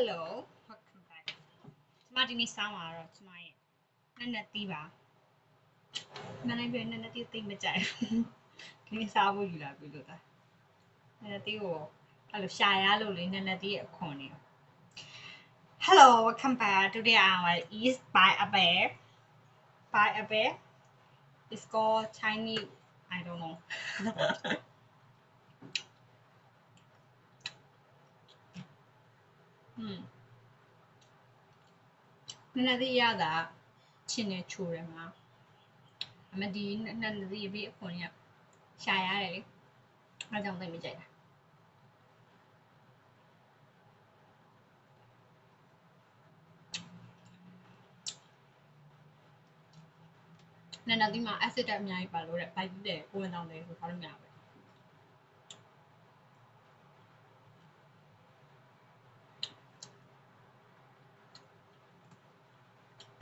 Hello welcome back ကျမဒီနေ့စောင်းလာတော့ကျမရဲ့နက်နက်တီးပါမနေ့ကနက်နက်တီးသိမ့်မကြိုက်ဘူးဒီနေ့စားဖို့ယူလာပြီလို့သာနက်နက်တီးကိုအဲ့လိုရှာရလို့လေနက်နက်တီးရဲ့အခွန်နေ Hello welcome back today I will eat by a bear by a bear it's called Chinese I don't know อืมနည်းနည်းလေးရတာချင်းနေချိုတယ်မှာအမဒီနည်းနည်းလေးပြီးအခွန်ရရှာရတယ်လေအဲကြောင့်သိမကြိုက်တာနည်းနည်းဒီမှာ acid တက်အများကြီးပါလို့တဲ့ဘိုက်တဲ့ကိုဝင်တောင်းတယ်ဆိုထားလို့မရဘူး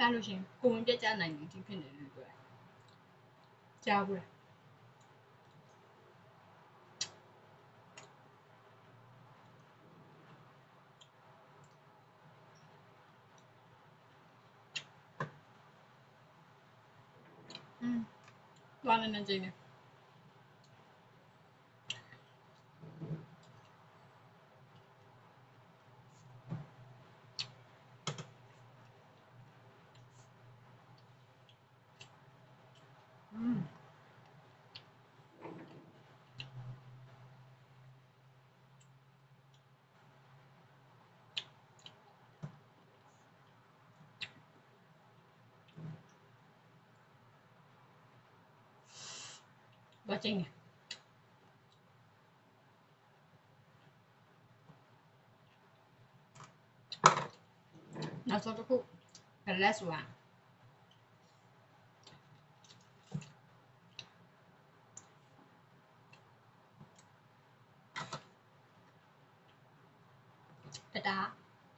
ဖမ်းလို့ရှင်ကိုဝင်ပြတ်ကျနိုင်တယ်ဒီဖြစ်နေလို့ပြောတာကြားဘူးလား嗯，完了，那这个。Hmm. Bacanya. Nah, satu ku gelas. 拜拜。